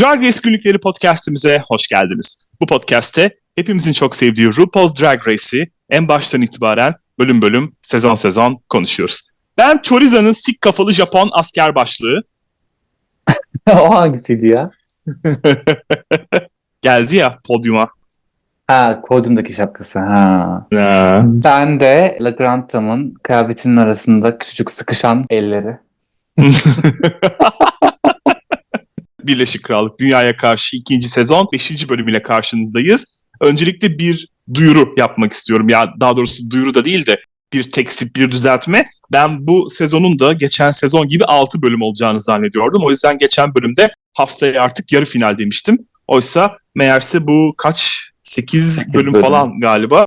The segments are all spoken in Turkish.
Drag Race Günlükleri podcastimize hoş geldiniz. Bu podcast'te hepimizin çok sevdiği RuPaul's Drag Race'i en baştan itibaren bölüm bölüm, sezon sezon konuşuyoruz. Ben Choriza'nın sik kafalı Japon asker başlığı. o hangisiydi ya? Geldi ya podyuma. Ha, podyumdaki şapkası. Ha. Ha. Ben de La Grand'tamın kıyafetinin arasında küçücük sıkışan elleri. Birleşik Krallık Dünyaya Karşı ikinci sezon 5. bölümüyle karşınızdayız. Öncelikle bir duyuru yapmak istiyorum. Ya daha doğrusu duyuru da değil de bir teksip, bir düzeltme. Ben bu sezonun da geçen sezon gibi 6 bölüm olacağını zannediyordum. O yüzden geçen bölümde haftaya artık yarı final demiştim. Oysa meğerse bu kaç? 8 bölüm, bölüm. falan galiba.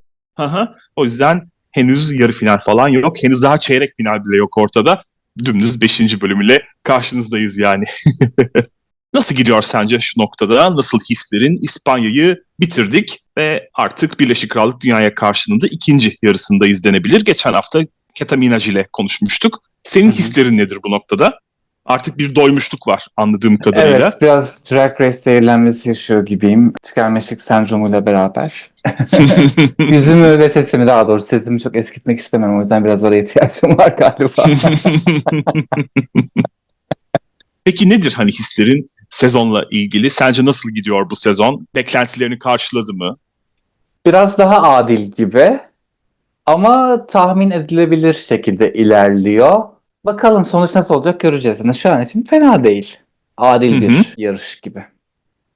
O yüzden henüz yarı final falan yok. Henüz daha çeyrek final bile yok ortada. Dümdüz 5. bölümüyle karşınızdayız yani. Nasıl gidiyor sence şu noktada? Nasıl hislerin? İspanya'yı bitirdik ve artık Birleşik Krallık dünyaya karşılığında ikinci yarısındayız denebilir. Geçen hafta Ketaminaj ile konuşmuştuk. Senin Hı hı. hislerin nedir bu noktada? Artık bir doymuşluk var anladığım kadarıyla. Evet, biraz Drag Race zehirlenmesi yaşıyor gibiyim. Tükenmişlik sendromuyla beraber. Yüzümü ve sesimi daha doğrusu sesimi çok eskitmek istemem. O yüzden biraz oraya ihtiyacım var galiba. Peki nedir hani hislerin sezonla ilgili? Sence nasıl gidiyor bu sezon? Beklentilerini karşıladı mı? biraz daha adil gibi. Ama tahmin edilebilir şekilde ilerliyor. Bakalım sonuç nasıl olacak göreceğiz. Yani şu an için fena değil. Adil bir hı. yarış gibi.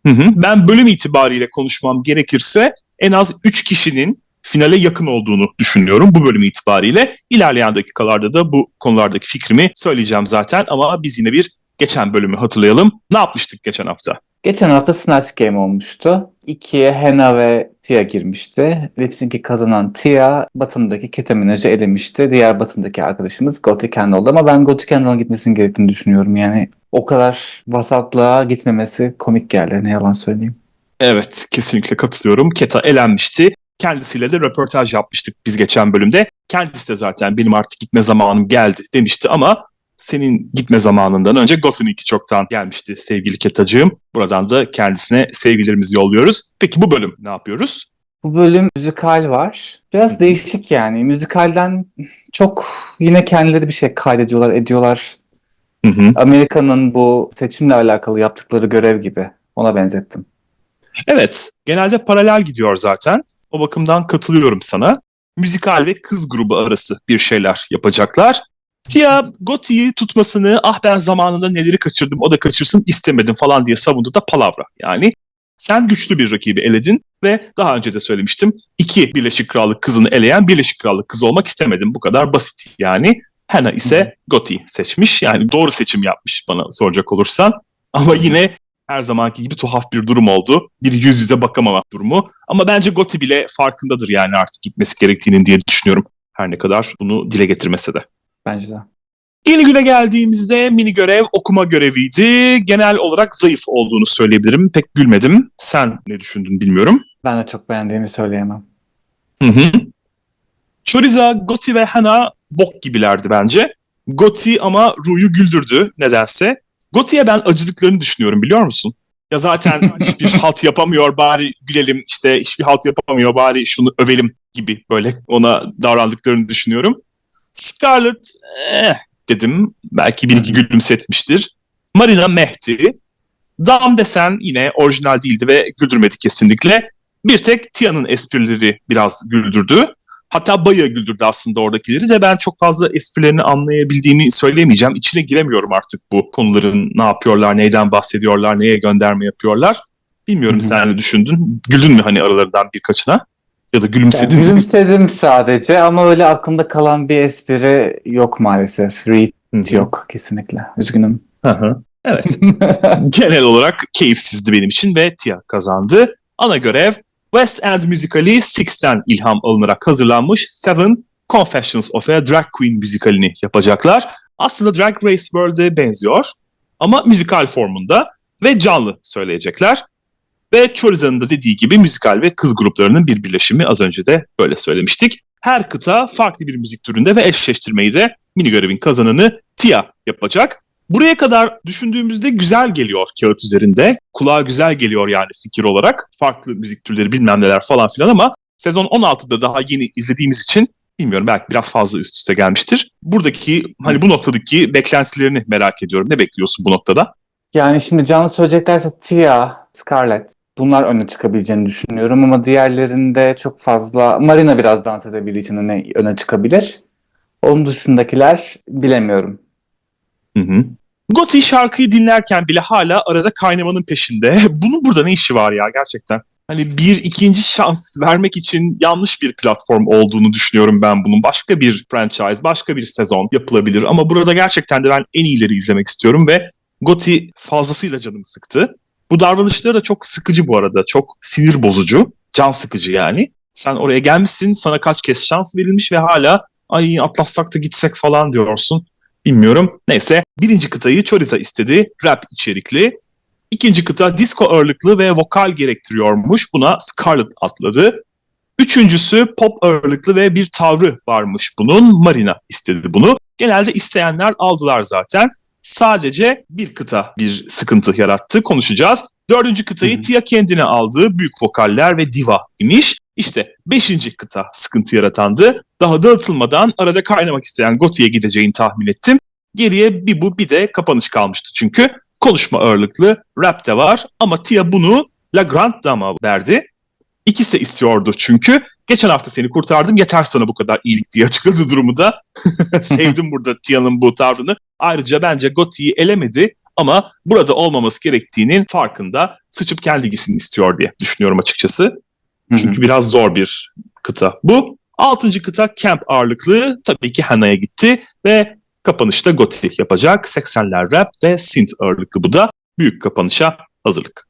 Hı hı. Ben bölüm itibariyle konuşmam gerekirse en az 3 kişinin finale yakın olduğunu düşünüyorum bu bölüm itibariyle. İlerleyen dakikalarda da bu konulardaki fikrimi söyleyeceğim zaten ama biz yine bir geçen bölümü hatırlayalım. Ne yapmıştık geçen hafta? Geçen hafta Snatch Game olmuştu. İkiye Hena ve Tia girmişti. Lipsync'i kazanan Tia Batım'daki Ketaminaj'ı elemişti. Diğer Batım'daki arkadaşımız Gotti Kendall oldu ama ben Gotti Kendall'ın gitmesinin gerektiğini düşünüyorum. Yani o kadar vasatlığa gitmemesi komik geldi. Ne yalan söyleyeyim. Evet kesinlikle katılıyorum. Keta elenmişti. Kendisiyle de röportaj yapmıştık biz geçen bölümde. Kendisi de zaten benim artık gitme zamanım geldi demişti ama senin gitme zamanından önce Gothinic'i çoktan gelmişti sevgili Ketacığım. Buradan da kendisine sevgilerimizi yolluyoruz. Peki bu bölüm ne yapıyoruz? Bu bölüm müzikal var. Biraz değişik yani. Müzikalden çok yine kendileri bir şey kaydediyorlar, ediyorlar. Hı hı. Amerika'nın bu seçimle alakalı yaptıkları görev gibi. Ona benzettim. Evet, genelde paralel gidiyor zaten. O bakımdan katılıyorum sana. Müzikal ve kız grubu arası bir şeyler yapacaklar. Tia Gotti'yi tutmasını ah ben zamanında neleri kaçırdım o da kaçırsın istemedim falan diye savundu da palavra. Yani sen güçlü bir rakibi eledin ve daha önce de söylemiştim iki Birleşik Krallık kızını eleyen Birleşik Krallık kızı olmak istemedim. Bu kadar basit yani. Hannah ise Gotti seçmiş. Yani doğru seçim yapmış bana soracak olursan. Ama yine her zamanki gibi tuhaf bir durum oldu. Bir yüz yüze bakamama durumu. Ama bence Gotti bile farkındadır yani artık gitmesi gerektiğinin diye düşünüyorum. Her ne kadar bunu dile getirmese de. Bence de. Yeni güne geldiğimizde mini görev okuma göreviydi. Genel olarak zayıf olduğunu söyleyebilirim. Pek gülmedim. Sen ne düşündün bilmiyorum. Ben de çok beğendiğimi söyleyemem. Hı hı. Choriza, Gotti ve Hana bok gibilerdi bence. Gotti ama Ru'yu güldürdü nedense. Gotti'ye ben acıdıklarını düşünüyorum biliyor musun? Ya zaten hiçbir halt yapamıyor bari gülelim işte hiçbir halt yapamıyor bari şunu övelim gibi böyle ona davrandıklarını düşünüyorum. Scarlett eh, dedim belki bir iki gülümsetmiştir. Marina Mehdi. Dam desen yine orijinal değildi ve güldürmedi kesinlikle. Bir tek Tia'nın esprileri biraz güldürdü. Hatta bayağı güldürdü aslında oradakileri de ben çok fazla esprilerini anlayabildiğimi söyleyemeyeceğim. İçine giremiyorum artık bu konuların ne yapıyorlar, neyden bahsediyorlar, neye gönderme yapıyorlar. Bilmiyorum sen ne düşündün? Güldün mü hani aralarından birkaçına? Ya da Yani gülümsedin mi? gülümsedim sadece ama öyle aklımda kalan bir espri yok maalesef. Read Hı hı. yok kesinlikle. Üzgünüm. Hı hı. Evet. Genel olarak keyifsizdi benim için ve Tia kazandı. Ana görev West End müzikali Six'ten ilham alınarak hazırlanmış Seven Confessions of a Drag Queen müzikalini yapacaklar. Aslında Drag Race World'e benziyor ama müzikal formunda ve canlı söyleyecekler. Ve Choriza'nın da dediği gibi müzikal ve kız gruplarının bir birleşimi az önce de böyle söylemiştik. Her kıta farklı bir müzik türünde ve eşleştirmeyi de mini görevin kazananı Tia yapacak. Buraya kadar düşündüğümüzde güzel geliyor kağıt üzerinde. Kulağa güzel geliyor yani fikir olarak. Farklı müzik türleri bilmem neler falan filan ama sezon 16'da daha yeni izlediğimiz için bilmiyorum belki biraz fazla üst üste gelmiştir. Buradaki hani bu noktadaki beklentilerini merak ediyorum. Ne bekliyorsun bu noktada? Yani şimdi canlı söyleyeceklerse Tia, Scarlett bunlar öne çıkabileceğini düşünüyorum ama diğerlerinde çok fazla Marina biraz dans edebildiği için öne, öne çıkabilir. Onun dışındakiler bilemiyorum. Hı hı. Goti şarkıyı dinlerken bile hala arada kaynamanın peşinde. Bunun burada ne işi var ya gerçekten? Hani bir ikinci şans vermek için yanlış bir platform olduğunu düşünüyorum ben bunun. Başka bir franchise, başka bir sezon yapılabilir. Ama burada gerçekten de ben en iyileri izlemek istiyorum ve Goti fazlasıyla canımı sıktı. Bu davranışları da çok sıkıcı bu arada. Çok sinir bozucu, can sıkıcı yani. Sen oraya gelmişsin, sana kaç kez şans verilmiş ve hala ay atlatsak da gitsek falan diyorsun. Bilmiyorum. Neyse birinci kıtayı Choriza istedi. Rap içerikli. İkinci kıta disco ağırlıklı ve vokal gerektiriyormuş. Buna Scarlett atladı. Üçüncüsü pop ağırlıklı ve bir tavrı varmış bunun. Marina istedi bunu. Genelde isteyenler aldılar zaten. Sadece bir kıta bir sıkıntı yarattı. Konuşacağız. Dördüncü kıtayı Hı hı. Tia kendine aldı. Büyük vokaller ve diva imiş. İşte beşinci kıta sıkıntı yaratandı. Daha dağıtılmadan arada kaynamak isteyen Goti'ye gideceğini tahmin ettim. Geriye bir bu bir de kapanış kalmıştı çünkü. Konuşma ağırlıklı rap de var ama Tia bunu La Grande Dame'a verdi. İkisi de istiyordu çünkü. Geçen hafta seni kurtardım yeter sana bu kadar iyilik diye açıkladı durumu da. Sevdim burada Tia'nın bu tavrını. Ayrıca bence Goti'yi elemedi ama burada olmaması gerektiğinin farkında sıçıp kendi gitsin istiyor diye düşünüyorum açıkçası. Hı hı. Çünkü biraz zor bir kıta bu. Altıncı kıta Camp ağırlıklı tabii ki Hana'ya gitti ve kapanışta Goti yapacak. 80'ler rap ve synth ağırlıklı bu da büyük kapanışa hazırlık.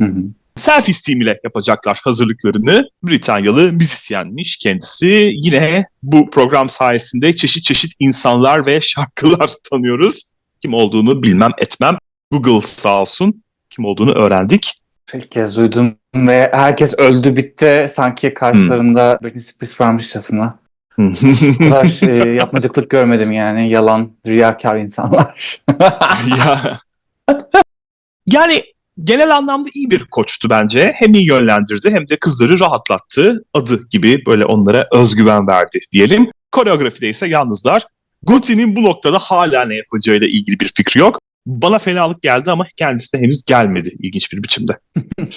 Hı hı. Self-esteem ile yapacaklar hazırlıklarını. Britanyalı müzisyenmiş kendisi. Yine bu program sayesinde çeşit çeşit insanlar ve şarkılar tanıyoruz. Kim olduğunu bilmem etmem. Google sağ olsun kim olduğunu öğrendik. İlk kez duydum ve herkes öldü bitti. Sanki karşılarında Britney Spears varmışçasına. Kadar şey, yapmacıklık görmedim yani. Yalan, riyakar insanlar. ya. Yani genel anlamda iyi bir koçtu bence. Hem iyi yönlendirdi hem de kızları rahatlattı. Adı gibi böyle onlara özgüven verdi diyelim. Koreografide ise yalnızlar. Guti'nin bu noktada hala ne yapacağıyla ilgili bir fikri yok. Bana fenalık geldi ama kendisi de henüz gelmedi ilginç bir biçimde.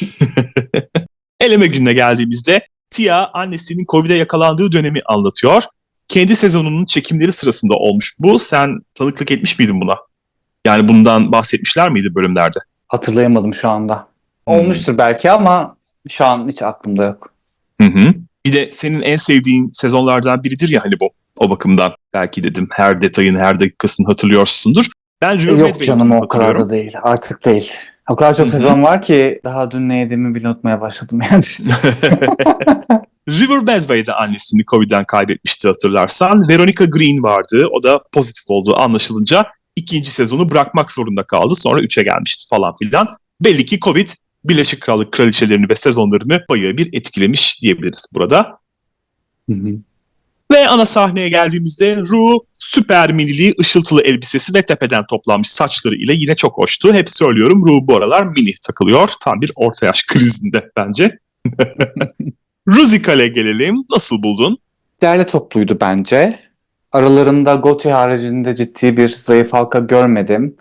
Eleme gününe geldiğimizde Tia annesinin Covid'e yakalandığı dönemi anlatıyor. Kendi sezonunun çekimleri sırasında olmuş bu. Sen tanıklık etmiş miydin buna? Yani bundan bahsetmişler miydi bölümlerde? Hatırlayamadım şu anda. Hmm. Olmuştur belki ama şu an hiç aklımda yok. Hı hı. Bir de senin en sevdiğin sezonlardan biridir ya hani bu. O bakımdan belki dedim her detayını her dakikasını hatırlıyorsundur. Ben River Yok canım o kadar da değil. Artık değil. O kadar çok sezon var ki daha dün ne yediğimi bile unutmaya başladım yani. River Medway'de annesini Covid'den kaybetmişti hatırlarsan. Veronica Green vardı. O da pozitif olduğu anlaşılınca ikinci sezonu bırakmak zorunda kaldı. Sonra üçe gelmişti falan filan. Belli ki Covid Birleşik Krallık kraliçelerini ve sezonlarını bayağı bir etkilemiş diyebiliriz burada. Hı hı. Ve ana sahneye geldiğimizde Ru süper minili ışıltılı elbisesi ve tepeden toplanmış saçları ile yine çok hoştu. Hep söylüyorum Ru bu aralar mini takılıyor. Tam bir orta yaş krizinde bence. Ruzikal'e gelelim. Nasıl buldun? Değerli topluydu bence. Aralarında Goti haricinde ciddi bir zayıf halka görmedim.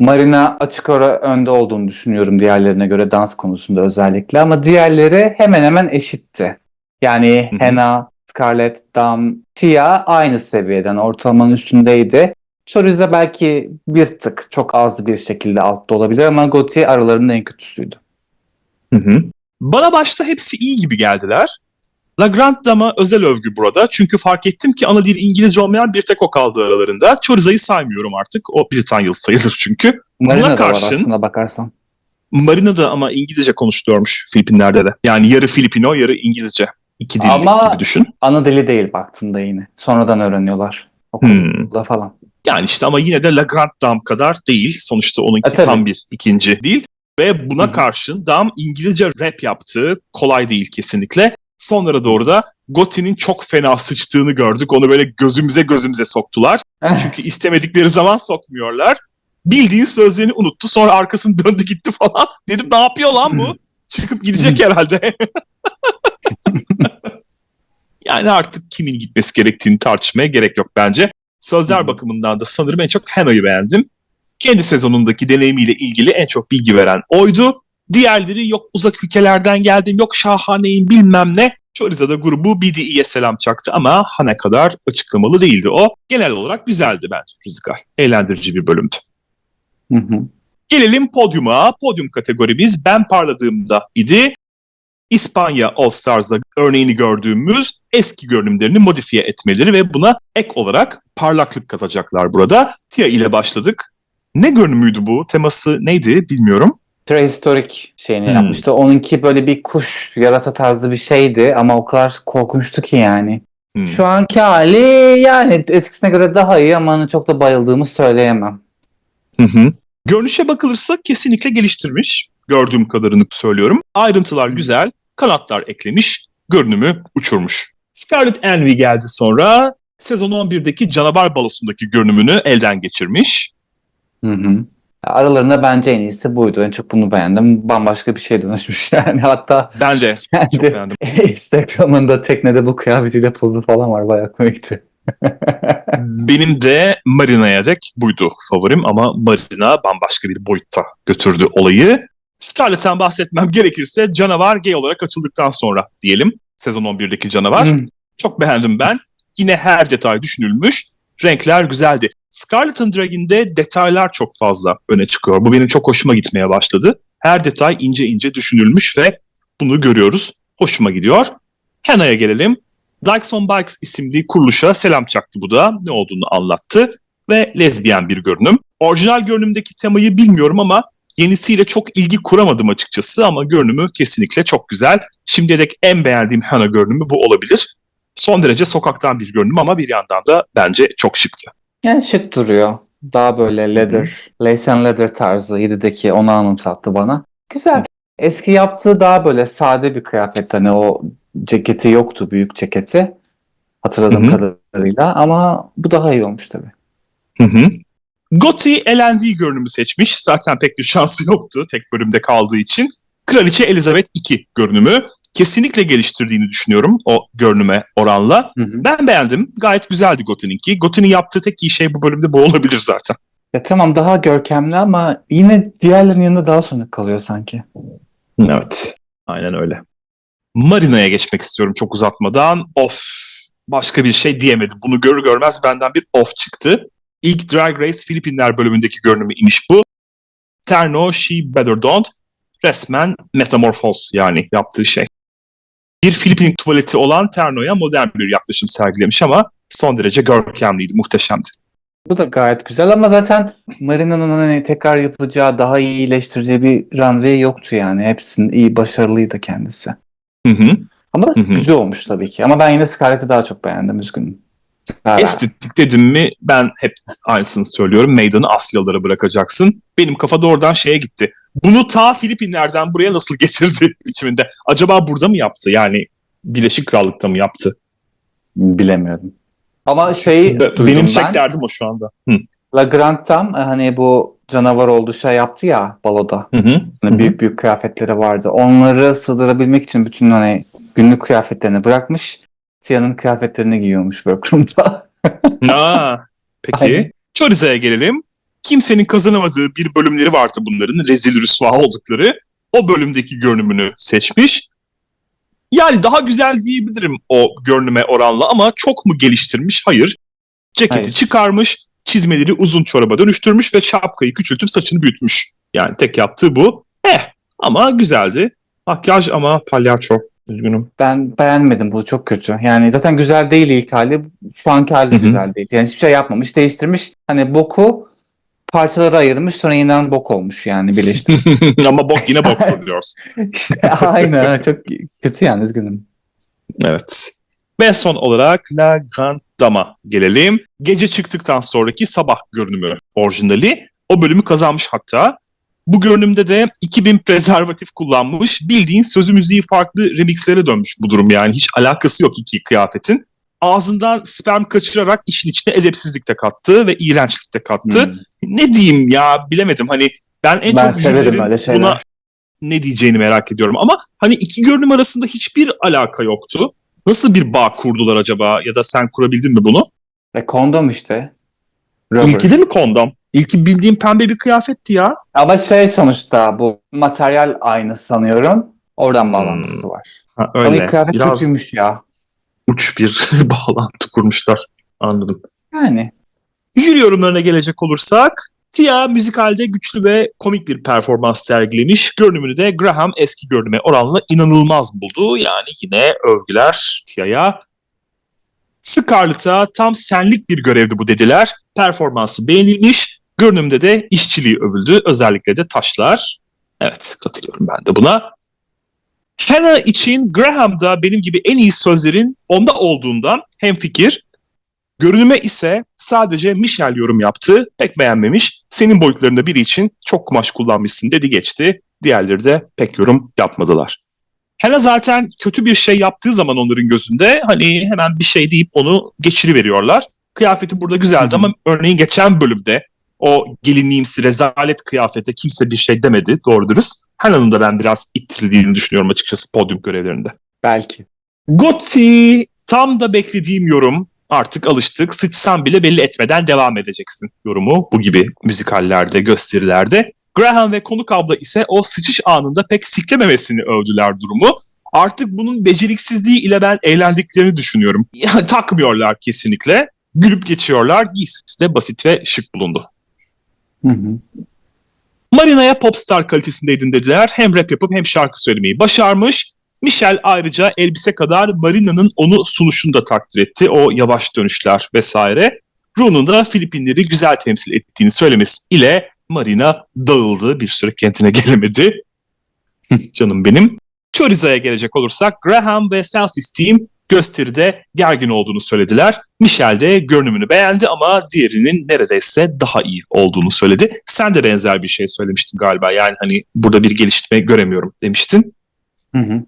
Marina açık ara önde olduğunu düşünüyorum diğerlerine göre dans konusunda özellikle ama diğerleri hemen hemen eşitti. Yani. Hena, Scarlett, Dam, Tia aynı seviyeden ortalamanın üstündeydi. Choriza belki bir tık çok az bir şekilde altta olabilir ama Goti aralarında en kötüsüydü. Hı hı. Bana başta hepsi iyi gibi geldiler. La Grande Dame'a özel övgü burada. Çünkü fark ettim ki ana dil İngilizce olmayan bir tek o kaldı aralarında. Choriza'yı saymıyorum artık. O Britanyalı sayılır çünkü. Marina var karşın- aslında bakarsan. Marina da ama İngilizce konuşuyormuş Filipinler'de de. Yani yarı Filipino yarı İngilizce. İki dilli Ama- gibi düşün. Ana dili değil baktığında yine. Sonradan öğreniyorlar. Okulda Hmm. falan. Yani işte ama yine de La Grande Dame kadar değil. Sonuçta onunki E, tam bir ikinci değil. Ve buna karşın Dame İngilizce rap yaptı. Kolay değil kesinlikle. Sonlara doğru da Gothi'nin çok fena sıçtığını gördük. Onu böyle gözümüze gözümüze soktular. Çünkü istemedikleri zaman sokmuyorlar. Bildiğin sözlerini unuttu. Sonra arkasını döndü gitti falan. Dedim ne yapıyor lan bu? Çıkıp gidecek herhalde. yani artık kimin gitmesi gerektiğini tartışmaya gerek yok bence. Sözler Hı. bakımından da sanırım en çok Hannah'yı beğendim. Kendi sezonundaki deneyimiyle ilgili en çok bilgi veren oydu. Diğerleri yok uzak ülkelerden geldim, yok şahaneyim bilmem ne. Choriza'da grubu BDE'ye selam çaktı ama Hana kadar açıklamalı değildi o. Genel olarak güzeldi bence Rüzgar. Eğlendirici bir bölümdü. Hı hı. Gelelim podyuma. Podyum kategorimiz ben parladığımda idi. İspanya All Stars'da örneğini gördüğümüz eski görünümlerini modifiye etmeleri ve buna ek olarak parlaklık katacaklar burada. Tia ile başladık. Ne görünümüydü bu? Teması neydi bilmiyorum. Prehistorik şeyini Hmm. yapmıştı. Onunki böyle bir kuş yarasa tarzı bir şeydi ama o kadar korkunçtu ki yani. Hmm. Şu anki hali yani eskisine göre daha iyi ama hani çok da bayıldığımı söyleyemem. Hı hı. Görünüşe bakılırsa kesinlikle geliştirmiş. Gördüğüm kadarını söylüyorum. Ayrıntılar güzel, kanatlar eklemiş, görünümü uçurmuş. Scarlet Envy geldi sonra. Sezon 11'deki canavar balosundaki görünümünü elden geçirmiş. Hı hı. Aralarında bence en iyisi buydu. En çok bunu beğendim. Bambaşka bir şey dönüşmüş yani. Hatta Ben de çok beğendim. Instagram'ında teknede bu kıyafetiyle pozu falan var. Bayağı komikti. Benim de Marina'ya dek buydu favorim ama Marina bambaşka bir boyutta götürdü olayı. Scarlett'ten bahsetmem gerekirse canavar gay olarak açıldıktan sonra diyelim. Sezon 11'deki canavar. Hı. Çok beğendim ben. Yine her detay düşünülmüş. Renkler güzeldi. Scarlet Dragon'de detaylar çok fazla öne çıkıyor. Bu benim çok hoşuma gitmeye başladı. Her detay ince ince düşünülmüş ve bunu görüyoruz. Hoşuma gidiyor. Hannah'ya gelelim. Dykes on Bikes isimli kuruluşa selam çaktı bu da. Ne olduğunu anlattı. Ve lezbiyen bir görünüm. Orijinal görünümdeki temayı bilmiyorum ama yenisiyle çok ilgi kuramadım açıkçası ama görünümü kesinlikle çok güzel. Şimdiye dek en beğendiğim Hannah görünümü bu olabilir. Son derece sokaktan bir görünüm ama bir yandan da bence çok şıktı. Yani şık duruyor. Daha böyle leather, lace and leather tarzı 7'deki onu anımsattı bana. Güzel. Eski yaptığı daha böyle sade bir kıyafet. Hani o ceketi yoktu, büyük ceketi. Hatırladığım Hı hı. kadarıyla ama bu daha iyi olmuş tabii. Hı hı. Gotti elendiği görünümü seçmiş. Zaten pek bir şansı yoktu tek bölümde kaldığı için. Kraliçe Elizabeth II görünümü kesinlikle geliştirdiğini düşünüyorum o görünüme oranla. Hı hı. Ben beğendim. Gayet güzeldi Gotti'ninki. Gotti'nin yaptığı tek iyi şey bu bölümde bu olabilir zaten. Ya tamam daha görkemli ama yine diğerlerinin yanında daha sonra kalıyor sanki. Evet. Aynen öyle. Marina'ya geçmek istiyorum çok uzatmadan. Of. Başka bir şey diyemedim. Bunu görür görmez benden bir of çıktı. İlk Drag Race Filipinler bölümündeki görünümü imiş bu. Terno She Better Don't. Resmen metamorfoz yani yaptığı şey. Bir Filipin tuvaleti olan Terno'ya modern bir yaklaşım sergilemiş ama son derece görkemliydi, muhteşemdi. Bu da gayet güzel ama zaten Marina'nın hani tekrar yapılacağı, daha iyi iyileştireceği bir runway yoktu yani. Hepsinin iyi, başarılıydı kendisi. Hı hı. Ama Hı hı. güzel olmuş tabii ki. Ama ben yine Scarlett'i daha çok beğendim üzgünüm. Hala. Estetik dedim mi ben hep aynısını söylüyorum. Meydanı Asyalılara bırakacaksın. Benim kafa doğrudan şeye gitti. Bunu ta Filipinler'den buraya nasıl getirdi biçiminde. Acaba burada mı yaptı? Yani Birleşik Krallık'ta mı yaptı? Bilemiyorum. Ama şey Be- Benim ben. çek derdim o şu anda. Hı. La Grant'tan hani bu canavar oldu şey yaptı ya baloda. Hı hı. Hani büyük büyük kıyafetleri vardı. Onları sığdırabilmek için bütün hani günlük kıyafetlerini bırakmış. Tia'nın kıyafetlerini giyiyormuş workroom'da. Aa, peki. Aynen. Choriza'ya gelelim. Kimsenin kazanamadığı bir bölümleri vardı bunların. Rezil rüsva oldukları. O bölümdeki görünümünü seçmiş. Yani daha güzel diyebilirim o görünüme oranla ama çok mu geliştirmiş? Hayır. Ceketi Hayır. çıkarmış, çizmeleri uzun çoraba dönüştürmüş ve şapkayı küçültüp saçını büyütmüş. Yani tek yaptığı bu. Eh ama güzeldi. Makyaj ama palyaço. Üzgünüm. Ben beğenmedim bu çok kötü. Yani zaten güzel değil ilk hali. Şu anki hali de güzel değil. Yani hiçbir şey yapmamış. Değiştirmiş. Hani boku parçalara ayırmış sonra yeniden bok olmuş yani birleştirmiş. ama bok yine boktur diyorsun. işte aynen çok kötü yani üzgünüm. Evet. Ve son olarak La Grande Dama gelelim. Gece çıktıktan sonraki sabah görünümü orijinali. O bölümü kazanmış hatta. Bu görünümde de 2000 prezervatif kullanmış. Bildiğin sözü müziği farklı remixlere dönmüş bu durum yani. Hiç alakası yok iki kıyafetin. Ağzından sperm kaçırarak işin içine edepsizlik de kattı ve iğrençlik de kattı. Hmm. Ne diyeyim ya bilemedim. Hani ben en Ben çok jürilerin buna ne diyeceğini merak ediyorum. Ama hani iki görünüm arasında hiçbir alaka yoktu. Nasıl bir bağ kurdular acaba ya da sen kurabildin mi bunu? Ve kondom işte. Rubber. İlki de mi kondom? İlki bildiğim pembe bir kıyafetti ya. Ama şey sonuçta bu materyal aynı sanıyorum. Oradan bağlantısı var. Ha, Ama öyle. ilk kıyafet Biraz kötüymüş ya. uç bir bağlantı kurmuşlar. Anladım. Yani. Jüri yorumlarına gelecek olursak Tia müzikalde güçlü ve komik bir performans sergilemiş. Görünümünü de Graham eski görünüme oranla inanılmaz buldu. Yani yine övgüler Tia'ya. Scarlett'a tam senlik bir görevdi bu dediler. Performansı beğenilmiş. Görünümde de işçiliği övüldü. Özellikle de taşlar. Evet katılıyorum ben de buna. Hannah için Graham da benim gibi en iyi sözlerin onda olduğundan hemfikir. Görünüme ise sadece Michel yorum yaptı. Pek beğenmemiş. Senin boyutlarında biri için çok kumaş kullanmışsın dedi geçti. Diğerleri de pek yorum yapmadılar. Hannah zaten kötü bir şey yaptığı zaman onların gözünde hani hemen bir şey deyip onu geçiriveriyorlar. Kıyafeti burada güzeldi Hı hı. ama örneğin geçen bölümde o gelinliğimsi rezalet kıyafete kimse bir şey demedi doğru dürüst. Hannah'ın da ben biraz ittirildiğini düşünüyorum açıkçası podyum görevlerinde. Belki. Gotti tam da beklediğim yorum. Artık alıştık. Sıçsan bile belli etmeden devam edeceksin yorumu. Bu gibi müzikallerde, gösterilerde. Graham ve konuk abla ise o sıçış anında pek siklememesini övdüler durumu. Artık bunun beceriksizliği ile ben eğlendiklerini düşünüyorum. Yani takmıyorlar kesinlikle. Gülüp geçiyorlar. Giysisi de basit ve şık bulundu. Hı hı. Marina'ya popstar kalitesindeydim dediler. Hem rap yapıp hem şarkı söylemeyi başarmış. Michel ayrıca elbise kadar Marina'nın onu sunuşunu da takdir etti. O yavaş dönüşler vesaire. Ru'nun da Filipinleri güzel temsil ettiğini söylemesi ile Marina dağıldı. Bir süre kendine gelemedi. Canım benim. Choriza'ya gelecek olursak Graham ve Self-Esteem gösteride gergin olduğunu söylediler. Michel de görünümünü beğendi ama diğerinin neredeyse daha iyi olduğunu söyledi. Sen de benzer bir şey söylemiştin galiba. Yani hani burada bir gelişme göremiyorum demiştin. Hı hı.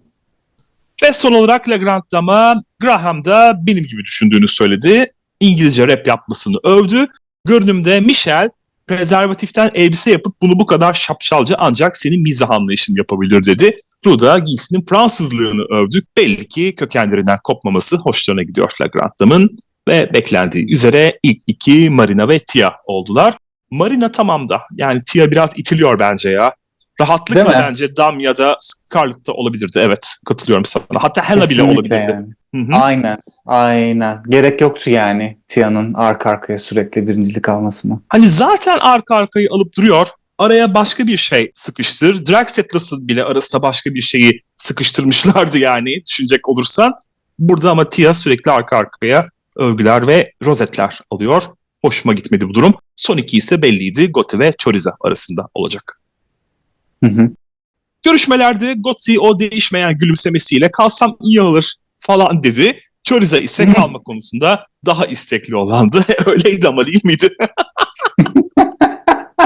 Ve son olarak Legrand Dama Graham da benim gibi düşündüğünü söyledi. İngilizce rap yapmasını övdü. Görünümde Michel prezervatiften elbise yapıp bunu bu kadar şapşalca ancak senin mizah anlayışın yapabilir dedi. Ru da giysinin Fransızlığını övdü. Belli ki kökenlerinden kopmaması hoşlarına gidiyor Legrand Dama'nın. Ve beklendiği üzere ilk iki Marina ve Tia oldular. Marina tamam da yani Tia biraz itiliyor bence ya. Rahatlıkla Değil mi? bence Dam ya da Scarlett'ta olabilirdi. Evet katılıyorum sana. Hatta Hannah bile Kesinlikle olabilirdi. yani. Aynen. Aynen. Gerek yoktu yani Tia'nın arka arkaya sürekli birincilik almasına. Hani zaten arka arkayı alıp duruyor. Araya başka bir şey sıkıştır. Drax Atlas'ın bile arasında başka bir şeyi sıkıştırmışlardı yani düşünecek olursan. Burada ama Tia sürekli arka arkaya övgüler ve rozetler alıyor. Hoşuma gitmedi bu durum. Son iki ise belliydi. Gotti ve Choriza arasında olacak. Hı hı. Görüşmelerde Gotti o değişmeyen gülümsemesiyle kalsam iyi olur falan dedi. Choriza ise kalma konusunda daha istekli olandı. Öyleydi ama değil miydi?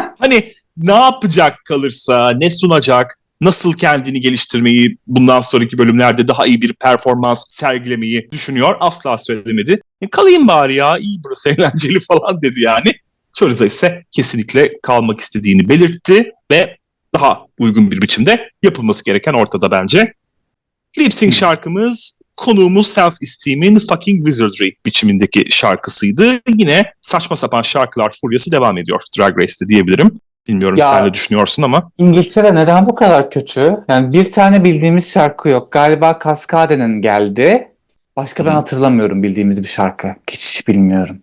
hani ne yapacak kalırsa, ne sunacak, nasıl kendini geliştirmeyi, bundan sonraki bölümlerde daha iyi bir performans sergilemeyi düşünüyor. Asla söylemedi. E, kalayım bari ya, iyi burası eğlenceli falan dedi yani. Choriza ise kesinlikle kalmak istediğini belirtti ve daha uygun bir biçimde yapılması gereken ortada bence. Lip sync şarkımız konuğumuz Self Esteem'in Fucking Wizardry biçimindeki şarkısıydı. Yine saçma sapan şarkılar furyası devam ediyor Drag Race'te diyebilirim. Bilmiyorum Ya- sen ne düşünüyorsun ama. İngiltere neden bu kadar kötü? Yani bir tane bildiğimiz şarkı yok. Galiba Kaskade'nin geldi. Başka ben Hı. hatırlamıyorum bildiğimiz bir şarkı. Hiç bilmiyorum.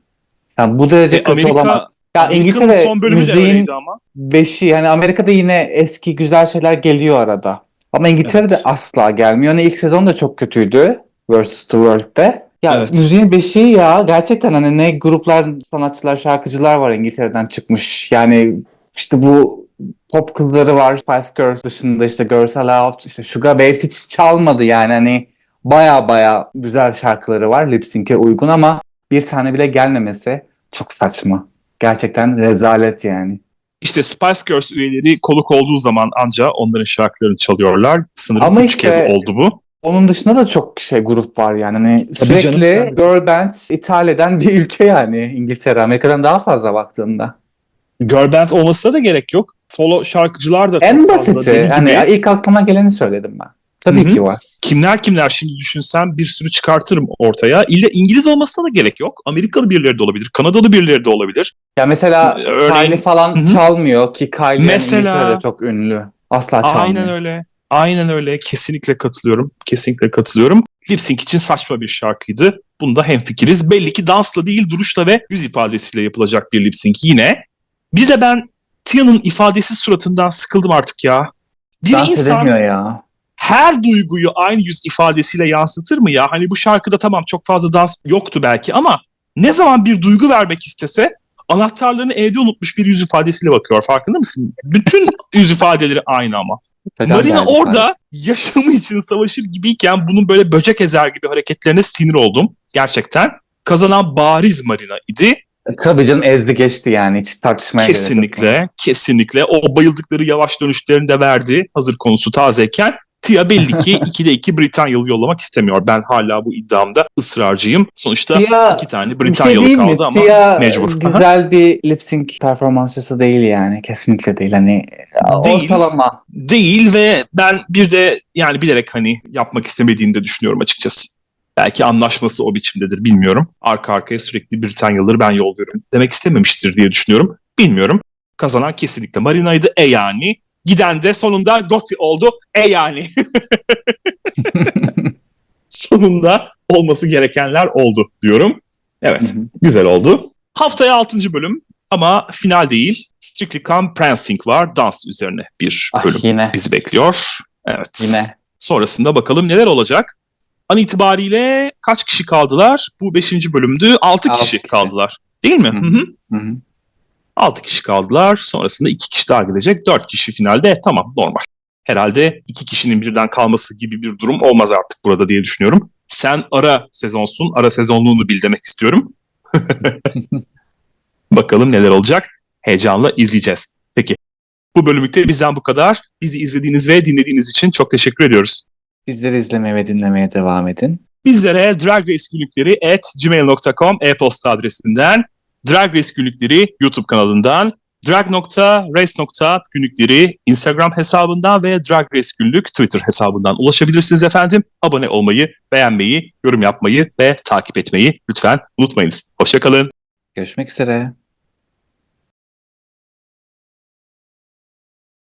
Yani bu derece E, kötü Amerika- olamaz. Ya Amerika'nın İngiltere son bölümü de öyleydi ama. beşi yani Amerika'da yine eski güzel şeyler geliyor arada. Ama İngiltere'de Evet. asla gelmiyor. Yani ilk sezon da çok kötüydü. Versus the World'de. Ya Evet. müziğin beşiği ya gerçekten hani ne gruplar, sanatçılar, şarkıcılar var İngiltere'den çıkmış. Yani işte bu pop kızları var Spice Girls dışında işte Girls Aloud, işte Sugar Babes hiç çalmadı yani hani baya baya güzel şarkıları var lip sync'e uygun ama bir tane bile gelmemesi çok saçma. Gerçekten rezalet yani. İşte Spice Girls üyeleri konuk olduğu zaman anca onların şarkılarını çalıyorlar. Sanırım Ama üç işte- kez oldu bu. Onun dışında da çok şey grup var yani. Hani canım, sürekli girl band ithal eden bir ülke yani İngiltere. Amerika'dan daha fazla baktığında. Girl band olmasına da gerek yok. Solo şarkıcılar da En çok fazla. basiti. Deli Hani gibi. ilk aklıma geleni söyledim ben. Tabii Hı hı. ki var. Kimler kimler şimdi düşünsem bir sürü çıkartırım ortaya. İlla İngiliz olmasına da gerek yok. Amerikalı birileri de olabilir. Kanadalı birileri de olabilir. Ya mesela Örneğin- Kylie falan Hı hı. çalmıyor ki Kylie Mesela- çok ünlü. Asla çalmıyor. Aynen öyle. Aynen öyle. Kesinlikle katılıyorum. Kesinlikle katılıyorum. Lip sync için saçma bir şarkıydı. Bunda hemfikiriz. Belli ki dansla değil duruşla ve yüz ifadesiyle yapılacak bir lip sync yine. Bir de ben Tia'nın ifadesiz suratından sıkıldım artık ya. Bir Dans insan edemiyor ya. Her duyguyu aynı yüz ifadesiyle yansıtır mı ya? Hani bu şarkıda tamam çok fazla dans yoktu belki ama ne zaman bir duygu vermek istese anahtarlarını evde unutmuş bir yüz ifadesiyle bakıyor. Farkında mısın? Bütün yüz ifadeleri aynı ama. Tacan Marina orada yaşamı için savaşır gibiyken bunun böyle böcek ezer gibi hareketlerine sinir oldum. Gerçekten. Kazanan bariz Marina idi. sadece. Tabii canım ezdi geçti yani hiç tartışmaya gerek yok. Kesinlikle, kesinlikle. O bayıldıkları yavaş dönüşlerini de verdi hazır konusu tazeyken. Tia belli ki 2'de 2 Britanyalı yollamak istemiyor. Ben hala bu iddiamda ısrarcıyım. Sonuçta Tia, iki tane bir şey Britanyalı değil mi? kaldı ama Tia mecbur. güzel bir lip sync performansçısı değil yani. Kesinlikle değil. Hani Değil. ortalama. değil ve ben bir de yani bilerek hani yapmak istemediğini de düşünüyorum açıkçası. Belki anlaşması o biçimdedir bilmiyorum. Arka arkaya sürekli Britanyalıları ben yolluyorum demek istememiştir diye düşünüyorum. Bilmiyorum. Kazanan kesinlikle Marina'ydı e yani. Giden de sonunda Gotti oldu e yani. sonunda olması gerekenler oldu diyorum. Evet Hı hı. güzel oldu. Haftaya 6. bölüm ama final değil. Strictly Come Prancing var. Dans üzerine bir Ah, bölüm yine. bizi bekliyor. Evet. Yine. Sonrasında bakalım neler olacak. An itibariyle kaç kişi kaldılar? Bu 5. bölümdü. 6 Altı kişi kişi. kaldılar. Değil mi? Hı hı. Hı hı. 6 kişi kaldılar. Sonrasında 2 kişi daha gidecek. 4 kişi finalde. Tamam normal. Herhalde 2 kişinin birden kalması gibi bir durum olmaz artık burada diye düşünüyorum. Sen ara sezonsun. Ara sezonluğunu bil demek istiyorum. Bakalım neler olacak. Heyecanla izleyeceğiz. Peki. Bu bölümlükte bizden bu kadar. Bizi izlediğiniz ve dinlediğiniz için çok teşekkür ediyoruz. Bizleri izlemeye ve dinlemeye devam edin. Bizlere Drag Race günlükleri at gmail.com e-posta adresinden, Drag Race günlükleri YouTube kanalından, drag.race.günlükleri Instagram hesabından ve Drag Race günlük Twitter hesabından ulaşabilirsiniz efendim. Abone olmayı, beğenmeyi, yorum yapmayı ve takip etmeyi lütfen unutmayınız. Hoşçakalın. Görüşmek üzere.